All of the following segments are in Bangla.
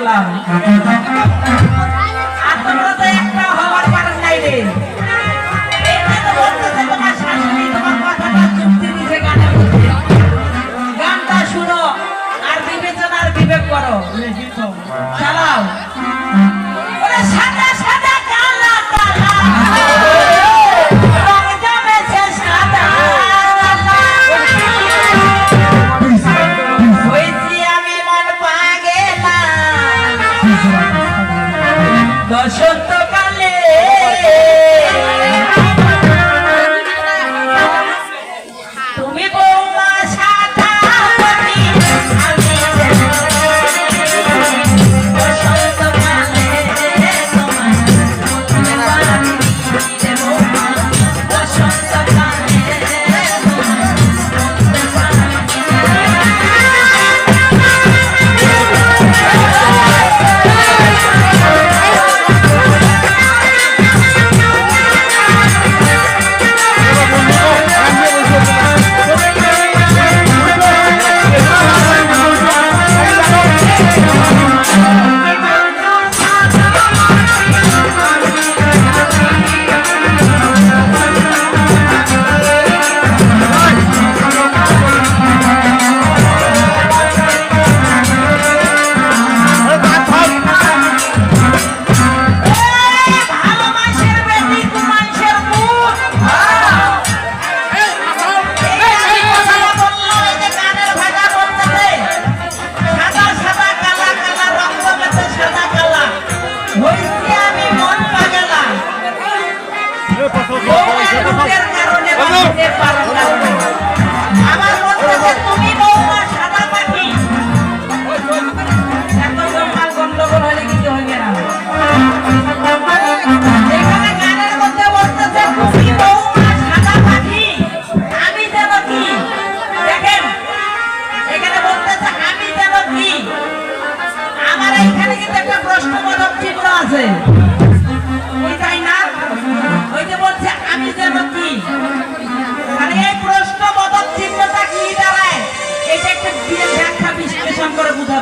দেখলাম তুমি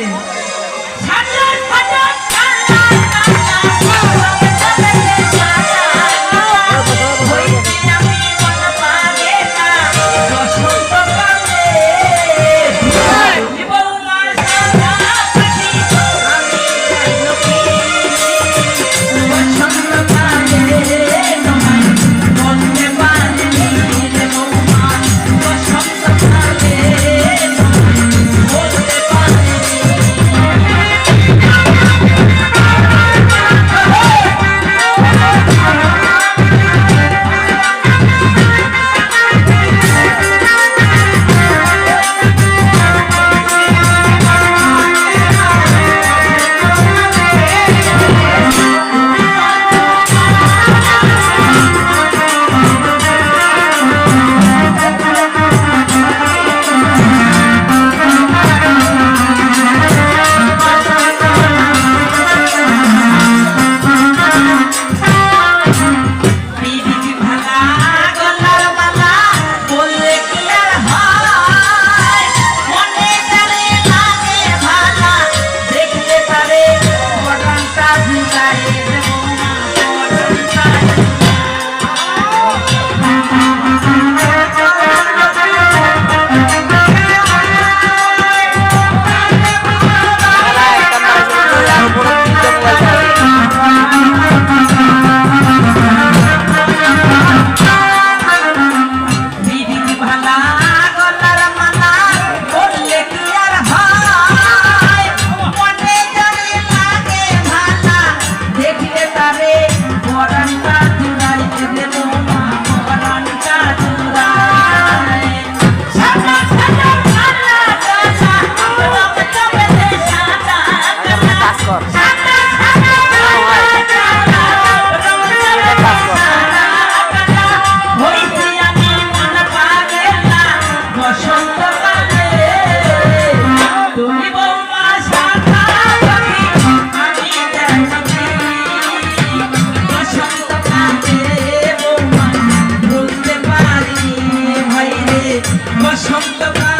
Yeah. ভাই রে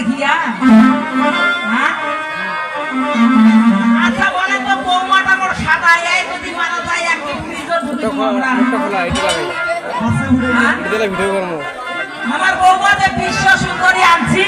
দেখিয়া হ্যাঁ? আচ্ছা বলে তো বৌমাটা মোর সাদা এই যদি মানা যায় একটি আমার বৌমাতে বিশ্ব সুন্দরী আনছি।